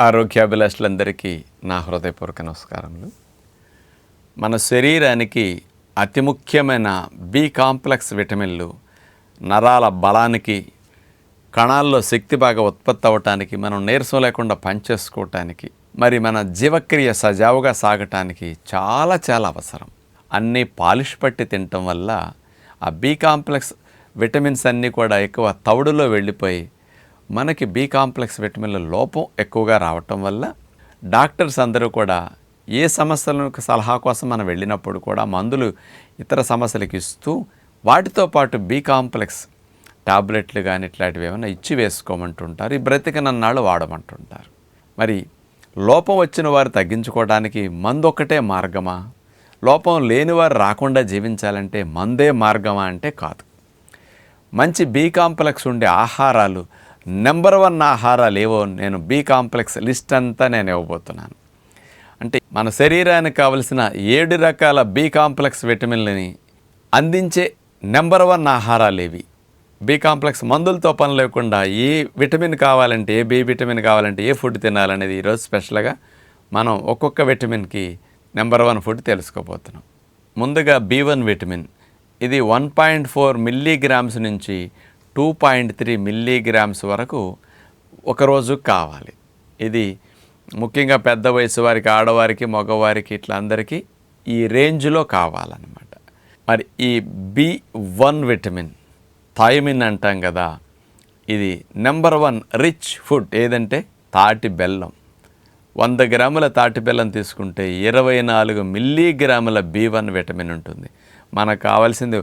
ఆరోగ్యాభిలాషులందరికీ నా హృదయపూర్వక నమస్కారములు. మన శరీరానికి అతి ముఖ్యమైన బి కాంప్లెక్స్ విటమిన్లు నరాల బలానికి కణాల్లో శక్తి బాగా ఉత్పత్తి అవ్వటానికి మనం నీరసం లేకుండా పనిచేసుకోవటానికి మరి మన జీవక్రియ సజావుగా సాగటానికి చాలా చాలా అవసరం. అన్నీ పాలిష్ పట్టి తినటం వల్ల ఆ బి కాంప్లెక్స్ విటమిన్స్ అన్నీ కూడా ఎక్కువ తవుడులో వెళ్ళిపోయి మనకి బి కాంప్లెక్స్ విటమిన్ల లోపం ఎక్కువగా రావటం వల్ల డాక్టర్స్ అందరూ కూడా ఏ సమస్యలకు సలహా కోసం మనం వెళ్ళినప్పుడు కూడా మందులు ఇతర సమస్యలకు ఇస్తూ వాటితో పాటు బి కాంప్లెక్స్ టాబ్లెట్లు కానీ ఇట్లాంటివి ఏమైనా ఇచ్చి వేసుకోమంటుంటారు. ఈ బ్రతికనన్నాళ్ళు వాడమంటుంటారు. మరి లోపం వచ్చిన వారు తగ్గించుకోవడానికి మందు ఒక్కటే మార్గమా? లోపం లేని వారు రాకుండా జీవించాలంటే మందే మార్గమా అంటే కాదు. మంచి బి కాంప్లెక్స్ ఉండే ఆహారాలు నెంబర్ వన్ ఆహారాలు ఏవో నేను బి కాంప్లెక్స్ లిస్ట్ అంతా నేను ఇవ్వబోతున్నాను. అంటే మన శరీరానికి కావలసిన ఏడు రకాల బి కాంప్లెక్స్ విటమిన్లని అందించే నెంబర్ వన్ ఆహారాలు ఏవి? బి కాంప్లెక్స్ మందులతో పని లేకుండా ఏ విటమిన్ కావాలంటే ఏ బి విటమిన్ కావాలంటే ఏ ఫుడ్ తినాలనేది ఈరోజు స్పెషల్గా మనం ఒక్కొక్క విటమిన్కి నెంబర్ వన్ ఫుడ్ తెలుసుకోబోతున్నాం. ముందుగా బి వన్ విటమిన్. ఇది వన్ పాయింట్ ఫోర్ మిల్లీగ్రామ్స్ నుంచి టూ పాయింట్ త్రీ మిల్లీగ్రామ్స్ వరకు ఒకరోజు కావాలి. ఇది ముఖ్యంగా పెద్ద వయసు వారికి ఆడవారికి మగవారికి ఇట్లా అందరికీ ఈ రేంజ్లో కావాలన్నమాట. మరి ఈ బి వన్ విటమిన్ థైమిన్ అంటాం కదా ఇది నెంబర్ వన్ రిచ్ ఫుడ్ ఏదంటే తాటి బెల్లం. వంద గ్రాముల తాటి బెల్లం తీసుకుంటే ఇరవై నాలుగు మిల్లీగ్రాముల బి వన్ విటమిన్ ఉంటుంది. మనకు కావాల్సింది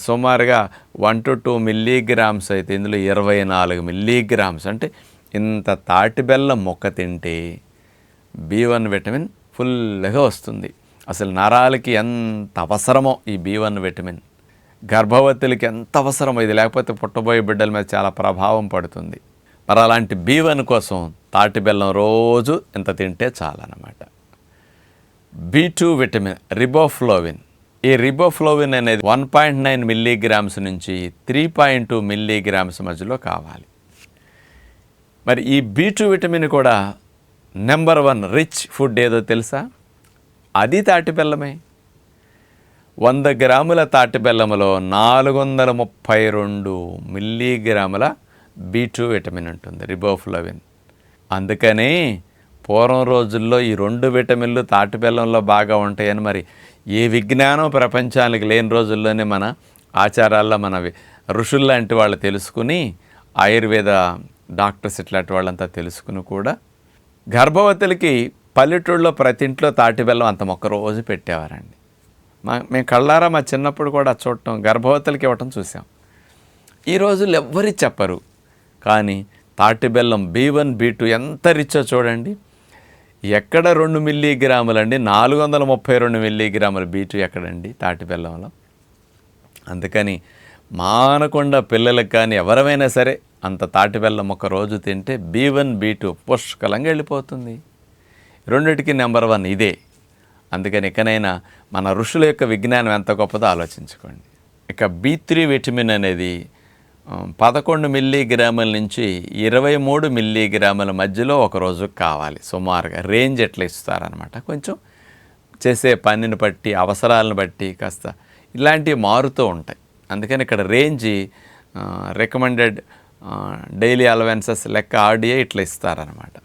సుమారుగా వన్ టు టూ మిల్లీగ్రామ్స్ అయితే ఇందులో ఇరవై నాలుగు మిల్లీగ్రామ్స్. అంటే ఇంత తాటి బెల్లం మొక్క తింటే బి వన్ విటమిన్ ఫుల్గా వస్తుంది. అసలు నరాలకి ఎంత అవసరమో ఈ బి వన్ విటమిన్. గర్భవతులకి ఎంత అవసరమో ఇది లేకపోతే పుట్టబోయే బిడ్డల మీద చాలా ప్రభావం పడుతుంది. మరి అలాంటి బి వన్ కోసం తాటి బెల్లం రోజు ఇంత తింటే చాలన్నమాట. B two vitamin riboflavin. ఈ రిబోఫ్లోవిన్ అనేది వన్ పాయింట్ నైన్ మిల్లీగ్రామ్స్ నుంచి త్రీ పాయింట్ టూ మిల్లీగ్రామ్స్ మధ్యలో కావాలి. మరి ఈ బీ టూ విటమిన్ కూడా నెంబర్ వన్ రిచ్ ఫుడ్ ఏదో తెలుసా? అది తాటి బెల్లమే. వంద గ్రాముల తాటిబెల్లములో నాలుగు వందల ముప్పై రెండు మిల్లీగ్రాముల బీ టూ విటమిన్ ఉంటుంది రిబోఫ్లవిన్ అందుకని పూర్వం రోజుల్లో ఈ రెండు విటమిన్లు తాటి బెల్లంలో బాగా ఉంటాయని మరి ఏ విజ్ఞానం ప్రపంచానికి లేని రోజుల్లోనే మన ఆచారాల్లో మన ఋషుల్లాంటి వాళ్ళు తెలుసుకుని ఆయుర్వేద డాక్టర్స్ ఇట్లాంటి వాళ్ళంతా తెలుసుకుని కూడా గర్భవతులకి పల్లెటూళ్ళలో ప్రతి ఇంట్లో తాటి బెల్లం అంత మొక్క రోజు పెట్టేవారండి. మా మేము కళ్ళారా మా చిన్నప్పుడు కూడా చూడటం గర్భవతులకి ఇవ్వటం చూసాం. ఈ రోజుల్లో ఎవ్వరి చెప్పరు. కానీ తాటి బెల్లం బీ వన్ బీ టూ ఎంత రిచ్చో చూడండి. ఎక్కడ రెండు మిల్లీగ్రాములండి? నాలుగు వందల ముప్పై రెండు మిల్లీగ్రాముల బీటు ఎక్కడండి? తాటి బెల్లంలో. అందుకని మానకుండా పిల్లలకు కానీ ఎవరైనా సరే అంత తాటి బెల్లం ఒక రోజు తింటే బీ వన్ బీ టూ పుష్కలంగా వెళ్ళిపోతుంది. రెండిటికి నెంబర్ వన్ ఇదే. అందుకని ఇకనైనా మన ఋషుల యొక్క విజ్ఞానం ఎంత గొప్పదో ఆలోచించుకోండి. ఇక బి త్రీ విటమిన్ అనేది పదకొండు మిల్లీగ్రాముల నుంచి ఇరవై మూడు మిల్లీగ్రాముల మధ్యలో ఒక రోజు కావాలి. సుమారుగా రేంజ్ ఎట్లా ఇస్తారనమాట కొంచెం చేసే పనిని బట్టి అవసరాలను బట్టి కాస్త ఇలాంటివి మారుతూ ఉంటాయి. అందుకని ఇక్కడ రేంజ్ రికమెండెడ్ డైలీ అలవెన్సెస్ లెక్క ఆర్డీఏ ఇట్లా ఇస్తారనమాట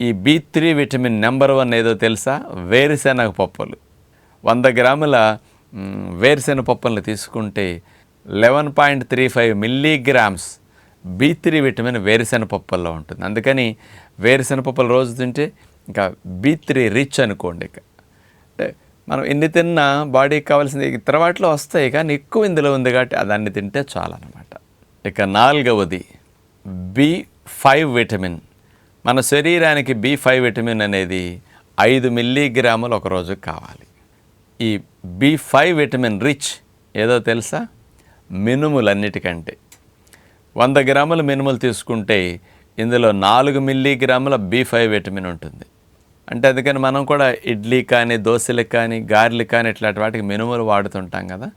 ఈ B three vitamin number one ఏదో తెలుసా? వేరుశెనగ పప్పులు. వంద గ్రాముల వేరుశెనగ పప్పులను తీసుకుంటే eleven point three five milligrams B three vitamin వేరుశనగపప్పుల్లో ఉంటుంది. అందుకని వేరుశెనగపప్పులు రోజు తింటే ఇంకా బి త్రీ రిచ్ అనుకోండి ఇక. అంటే మనం ఎన్ని తిన్నా బాడీకి కావాల్సింది ఇతర వాటిలో వస్తాయి కానీ ఎక్కువ ఇందులో ఉంది కాబట్టి దాన్ని తింటే చాలన్నమాట. ఇక నాలుగవది బి ఫైవ్ విటమిన్ మన శరీరానికి బి ఫైవ్ విటమిన్ అనేది ఐదు మిల్లీగ్రాములు ఒక రోజుకి కావాలి. ఈ బి ఫైవ్ విటమిన్ రిచ్ ఏదో తెలుసా? మినుములన్నిటికంటే. వంద గ్రాముల మినుములు తీసుకుంటే ఇందులో నాలుగు మిల్లీగ్రాముల బి ఫైవ్ విటమిన్ ఉంటుంది. అంటే అందుకని మనం కూడా ఇడ్లీ కానీ దోశలకు కానీ గారెలు కానీ ఇట్లాంటి వాటికి మినుములు వాడుతుంటాం కదా.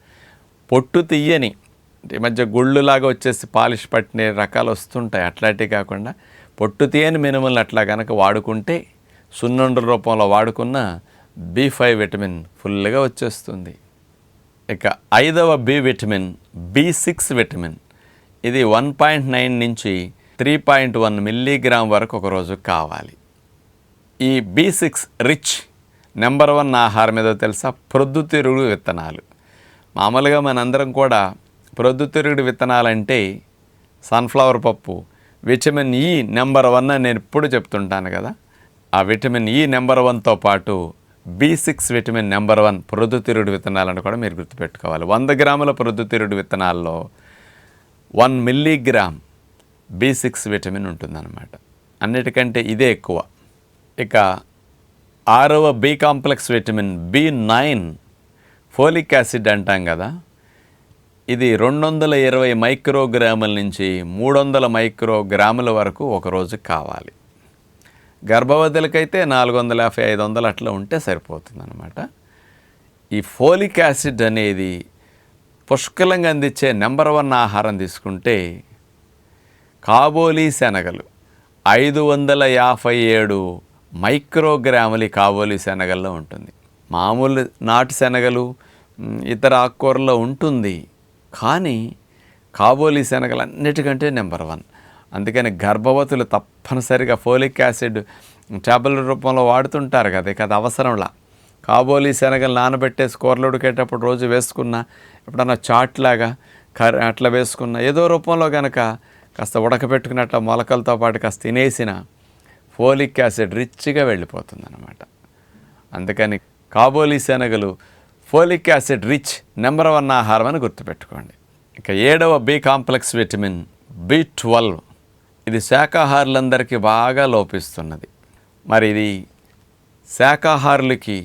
పొట్టు తీయని ఈ మధ్య గుళ్ళులాగా వచ్చేసి పాలిష్ పట్టిన రకాలు వస్తుంటాయి. అట్లాంటివి కాకుండా పొట్టు తీయని మినుములను అట్లా కనుక వాడుకుంటే సున్నుండ్ల రూపంలో వాడుకున్న బి ఫైవ్ విటమిన్ ఫుల్గా వచ్చేస్తుంది. ఇక ఐదవ B vitamin B six vitamin. ఇది వన్ పాయింట్ నైన్ నుంచి త్రీ పాయింట్ వన్ మిల్లీగ్రామ్ వరకు ఒకరోజు కావాలి. ఈ B six rich number one ఆహారం ఏదో తెలుసా? ప్రొద్దుతిరుగుడు విత్తనాలు. మామూలుగా మనందరం కూడా ప్రొద్దుతిరుగుడు విత్తనాలంటే సన్ఫ్లవర్ పప్పు విటమిన్ ఈ నెంబర్ వన్ అని నేను ఎప్పుడు చెప్తుంటాను కదా? ఆ విటమిన్ ఈ నెంబర్ వన్తో పాటు B six vitamin number one ప్రొద్దుతిరుగుడు విత్తనాలను కూడా మీరు గుర్తుపెట్టుకోవాలి. వంద గ్రాముల ప్రొద్దుతిరుడు విత్తనాల్లో one milligram B six vitamin ఉంటుందన్నమాట. అన్నిటికంటే ఇదే ఎక్కువ. ఇక ఆరవ B complex vitamin B nine folic acid అంటాం కదా. ఇది రెండు వందల ఇరవై మైక్రోగ్రాముల నుంచి మూడు వందల మైక్రోగ్రాముల వరకు ఒకరోజు కావాలి. గర్భవతులకైతే నాలుగు వందల యాభై ఐదు వందలు అట్లా ఉంటే సరిపోతుంది అనమాట ఈ ఫోలిక్ యాసిడ్ అనేది పుష్కలంగా అందించే నెంబర్ వన్ ఆహారం తీసుకుంటే కాబోలి శనగలు ఐదు వందల యాభై ఏడు మైక్రోగ్రాములు ఈ కాబోలి శనగల్లో ఉంటుంది. మామూలు నాటు శనగలు ఇతర ఆకుకూరల్లో ఉంటుంది. కానీ కాబోలి శనగలు అన్నిటికంటే నెంబర్ వన్. అందుకని గర్భవతులు తప్పనిసరిగా ఫోలిక్ యాసిడ్ చేపల రూపంలో వాడుతుంటారు కదా ఇక అది అవసరంలా. కాబోలి శనగలు నానబెట్టేసి కూరలు ఉడికేటప్పుడు రోజు వేసుకున్న ఎప్పుడన్నా చాట్లాగా కర్రీ అట్లా వేసుకున్న ఏదో రూపంలో కనుక కాస్త ఉడకబెట్టుకున్నట్ల మొలకలతో పాటు కాస్త తినేసిన ఫోలిక్ యాసిడ్ రిచ్గా వెళ్ళిపోతుంది అనమాట అందుకని కాబోలి శనగలు folic acid rich number one ఆహారం అని గుర్తుపెట్టుకోండి. ఇక ఏడవ B complex vitamin B twelve. ఇది శాకాహారులందరికీ బాగా లోపిస్తున్నది. మరి ఇది శాకాహారులకి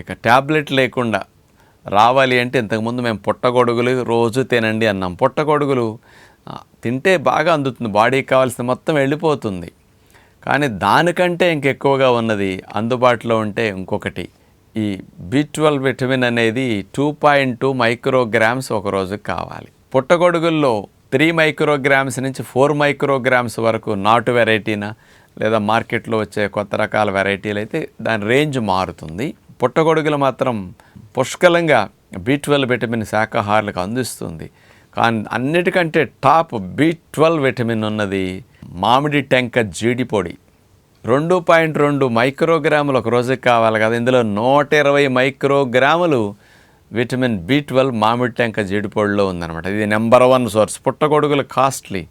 ఇక ట్యాబ్లెట్ లేకుండా రావాలి అంటే ఇంతకుముందు మేము పుట్టగొడుగులు రోజు తినండి అన్నాం. పుట్టగొడుగులు తింటే బాగా అందుతుంది. బాడీకి కావాల్సిన మొత్తం వెళ్ళిపోతుంది. కానీ దానికంటే ఇంకెక్కువగా ఉన్నది అందుబాటులో ఉంటే ఇంకొకటి. ఈ బి ట్వెల్వ్ విటమిన్ అనేది టూ పాయింట్ టూ మైక్రోగ్రామ్స్ ఒక రోజుకి కావాలి. పుట్టగొడుగుల్లో త్రీ మైక్రోగ్రామ్స్ నుంచి ఫోర్ మైక్రోగ్రామ్స్ వరకు నాటు వెరైటీనా? లేదా మార్కెట్లో వచ్చే కొత్త రకాల వెరైటీలు అయితే దాని రేంజ్ మారుతుంది. పుట్టగొడుగులు మాత్రం పుష్కలంగా బి ట్వెల్వ్ విటమిన్ శాకాహారులకు అందిస్తుంది. కానీ అన్నిటికంటే టాప్ బి ట్వెల్వ్ విటమిన్ ఉన్నది మామిడి టెంక జీడిపొడి రెండు పాయింట్ రెండు మైక్రోగ్రాములు ఒక రోజుకి కావాలి కదా. ఇందులో నూట ఇరవై మైక్రోగ్రాములు విటమిన్ బి ట్వెల్వ్ మామిడి టెంక జీడిపొడిలో ఉందన్నమాట. ఇది నెంబర్ వన్ సోర్స్. పుట్టగొడుగులు కాస్ట్లీ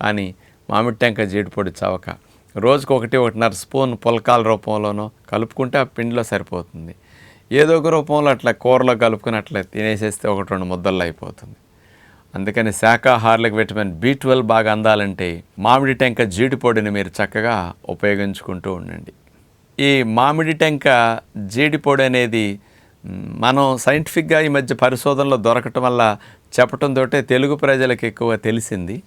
కానీ మామిడి టెంక జీడిపొడి చవక. రోజుకు ఒకటి ఒకటిన్నర స్పూన్ పుల్కాల రూపంలోనో కలుపుకుంటే ఆ పిండిలో సరిపోతుంది. ఏదో ఒక రూపంలో అట్లా కూరలో కలుపుకుని అట్లా తినేసేస్తే ఒకటి రెండు ముద్దల్లో అయిపోతుంది. అందుకని శాఖాహారులకు విటమిన్ బి ట్వెల్వ్ బాగా అందాలంటే మామిడి టెంక జీడిపొడిని మీరు చక్కగా ఉపయోగించుకుంటూ ఉండండి. ఈ మామిడి టెంక జీడిపొడి అనేది మనం సైంటిఫిక్గా ఈ మధ్య పరిశోధనలో దొరకటం వల్ల చెప్పటంతో తెలుగు ప్రజలకు ఎక్కువ తెలిసింది.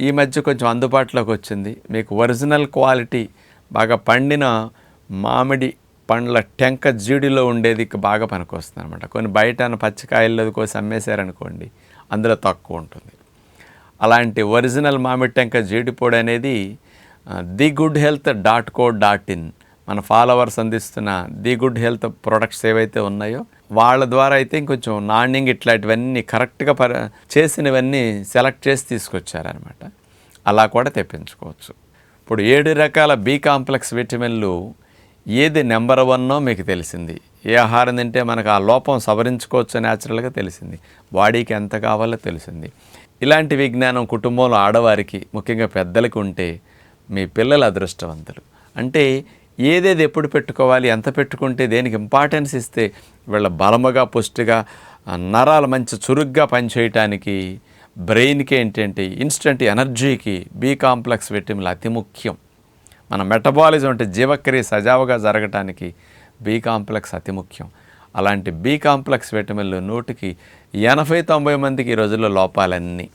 ఈ మధ్య కొంచెం అందుబాటులోకి వచ్చింది. మీకు ఒరిజినల్ క్వాలిటీ బాగా పండిన మామిడి పండ్ల టెంక జీడిలో ఉండేది బాగా పనికొస్తుంది అనమాట కొన్ని బయట పచ్చికాయల్లో కోసి అమ్మేశారనుకోండి అందులో తక్కువ ఉంటుంది. అలాంటి ఒరిజినల్ మామిడి టెంక జీడిపోడు అనేది the good health dot co dot in మన ఫాలోవర్స్ అందిస్తున్న ది గుడ్ హెల్త్ ప్రొడక్ట్స్ ఏవైతే ఉన్నాయో వాళ్ళ ద్వారా అయితే ఇంకొంచెం నాణ్యంగా ఇట్లాంటివన్నీ కరెక్ట్గా పర చేసినవన్నీ సెలెక్ట్ చేసి తీసుకొచ్చారనమాట అలా కూడా తెప్పించుకోవచ్చు. ఇప్పుడు ఏడు రకాల బి కాంప్లెక్స్ విటమిన్లు ఏది నెంబర్ వన్నో మీకు తెలిసింది. ఏ ఆహారం తింటే మనకు ఆ లోపం సవరించుకోవచ్చు న్యాచురల్గా తెలిసింది. బాడీకి ఎంత కావాలో తెలిసింది. ఇలాంటి విజ్ఞానం కుటుంబంలో ఆడవారికి ముఖ్యంగా పెద్దలకు ఉంటే మీ పిల్లలు అదృష్టవంతులు. అంటే ఏదేది ఎప్పుడు పెట్టుకోవాలి ఎంత పెట్టుకుంటే దేనికి ఇంపార్టెన్స్ ఇస్తే వీళ్ళ బలముగా పుష్టిగా నరాలు మంచి చురుగ్గా పనిచేయటానికి బ్రెయిన్కి ఏంటంటే ఇన్స్టెంట్ ఎనర్జీకి బీ కాంప్లెక్స్ విటమిన్లు అతి ముఖ్యం. మన మెటబాలిజం అంటే జీవక్రియ సజావుగా జరగటానికి బీ కాంప్లెక్స్ అతి ముఖ్యం. అలాంటి బీ కాంప్లెక్స్ విటమిన్లు నూటికి ఎనభై తొంభై మందికి ఈ రోజుల్లో లోపాలన్నీ.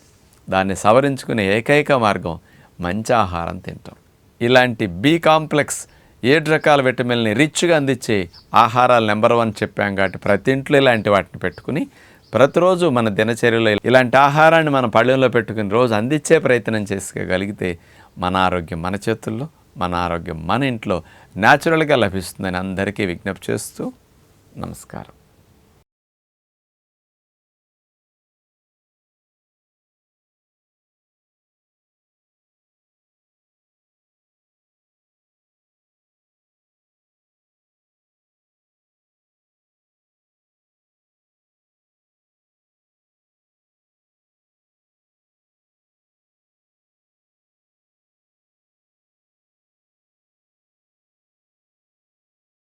దాన్ని సవరించుకునే ఏకైక మార్గం మంచి ఆహారం తింటాం. ఇలాంటి బీ కాంప్లెక్స్ ఏడు రకాల విటమిన్ని రిచ్గా అందించే ఆహారాలు నెంబర్ వన్ చెప్పాం కాబట్టి ప్రతి ఇంట్లో ఇలాంటి వాటిని పెట్టుకుని ప్రతిరోజు మన దినచర్యలో ఇలాంటి ఆహారాన్ని మన పళ్ళెంలో పెట్టుకుని రోజు అందించే ప్రయత్నం చేసుకోగలిగితే మన ఆరోగ్యం మన చేతుల్లో మన ఆరోగ్యం మన ఇంట్లో న్యాచురల్గా లభిస్తుందని అందరికీ విజ్ఞప్తి చేస్తూ నమస్కారం.